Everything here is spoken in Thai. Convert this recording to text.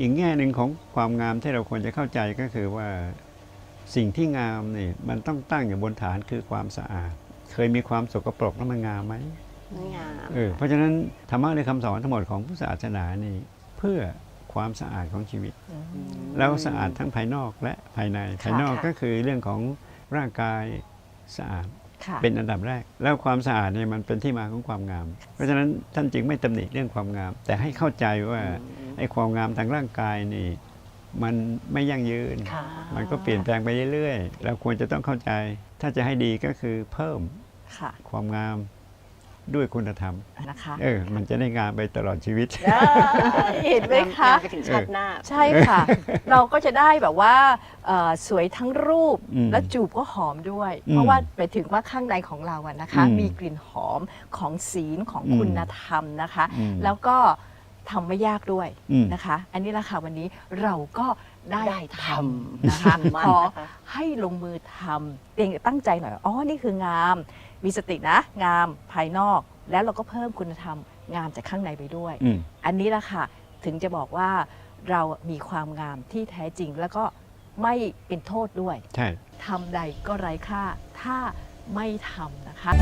อีกแง่หนึ่งของความงามที่เราควรจะเข้าใจก็คือว่าสิ่งที่งามนี่มันต้องตั้งอยู่บนฐานคือความสะอาด เคยมีความสกปรกแล้วมันงามไหมไม่งามเออเพราะฉะนั้นธรรมะในคำสอนทั้งหมดของพุทธศาสนานี่เพื่อความสะอาดของชีวิต แล้วสะอาดทั้งภายนอกและภายใน ภายนอกค่ะก็คือเรื่องของร่างกายสะอาดค่ะ เป็นอันดับแรก แล้วความสะอาดเนี่ยมันเป็นที่มาของความงาม เพราะฉะนั้นท่านจึงไม่ตำหนิเรื่องความงาม แต่ให้เข้าใจว่าไอ้ความงามทางร่างกายนี่มันไม่ยั่งยืนค่ะมันก็เปลี่ยนแปลงไปเรื่อยๆเราควรจะต้องเข้าใจ ถ้าจะให้ดีก็คือเพิ่มค่ะความงาม ด้วยคุณธรรม นะคะเออ มันจะได้งามไปตลอดชีวิต เห็นไหมคะงามไปถึงชาติหน้า ใช่ค่ะ เราก็จะได้แบบว่าเอ่อสวยทั้งรูปอืมและจูบก็หอมด้วย อืมเพราะว่าไปถึงว่าข้างในของเราอะนะคะ อืมมีกลิ่นหอมของศีลของอืมคุณธรรมนะคะ อืมแล้วก็ทำไม่ยากด้วยอืม นะคะ อันนี้แหละค่ะวันนี้เราก็ได้ได้ททำนะคะมันขอนะคะให้ลงมือทำเองตั้งใจหน่อย อ๋อ นี่คืองาม มีสตินะ งามภายนอก แล้วเราก็เพิ่มคุณธรรมงามจากข้างในไปด้วย อืม อันนี้แหละค่ะ ถึงจะบอกว่าเรามีความงามที่แท้จริง แล้วก็ไม่เป็นโทษด้วยใช่ ทำใดก็ไร้ค่า ถ้าไม่ทำนะคะ